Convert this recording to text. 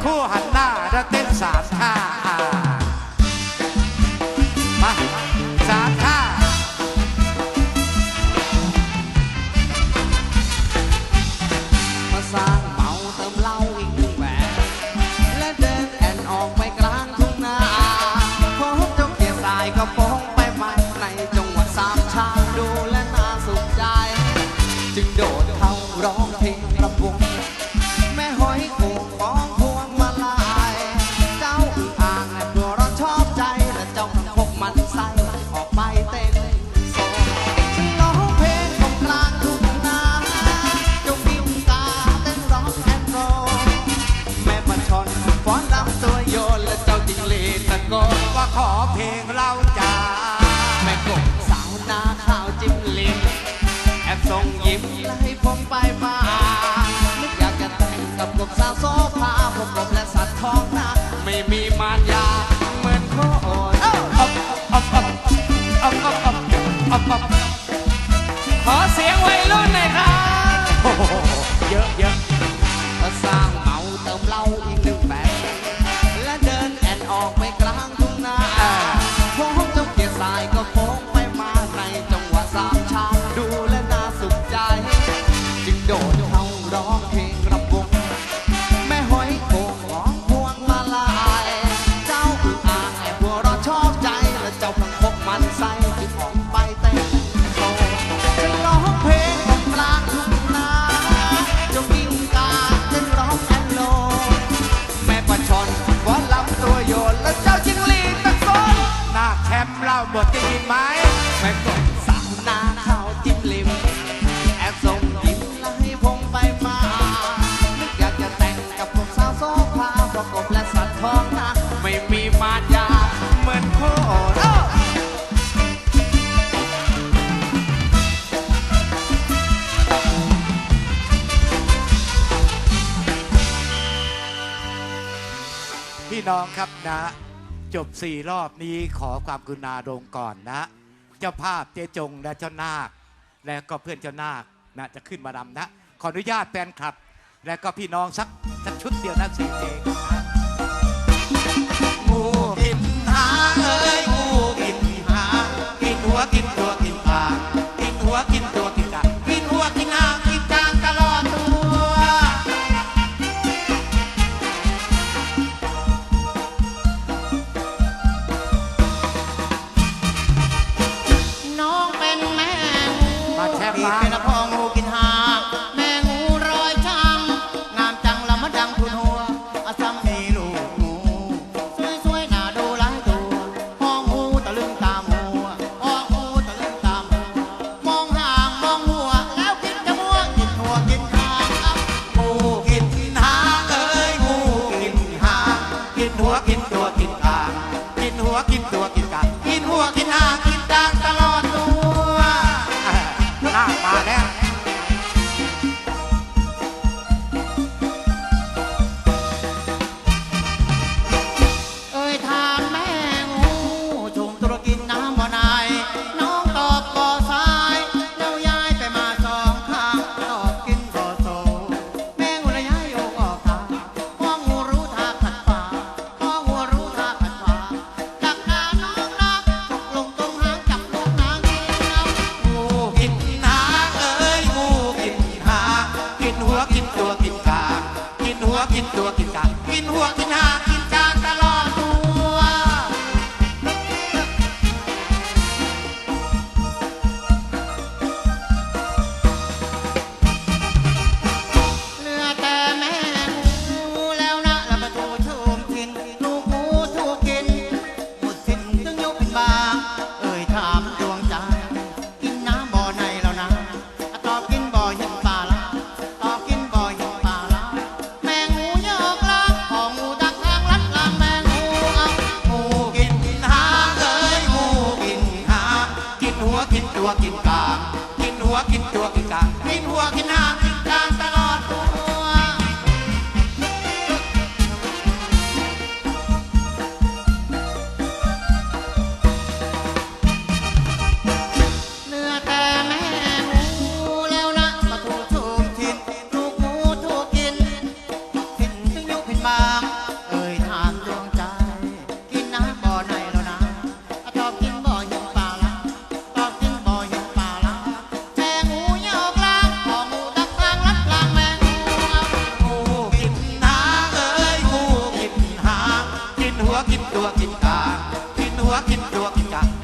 cool. บทได้ยินไหมแม่กบสาวนาข้าวจิ้มลิมแอบส่งยิ้มและให้พงไปมา นึกอยากจะแต่งกับพวกสาวโซฟาเพราะกบและสัตว์ท้องนาไม่มีมารยาเหมือนโคตรพี่น้องครับนะ จบสี่รอบนี้ขอความกรุณาลงก่อนนะ เจ้าภาพเจจงและเจ้านาค และก็เพื่อนเจ้านาคนะจะขึ้นมาดำนะ ขออนุญาตแฟนคลับ และก็พี่น้องสักสักชุดเดียวนะสี่เองนะ หัวกินตัวกินกลาง กินหัวกินตัวกินกลาง กินหัวกินหาง วกินดัวกินกัน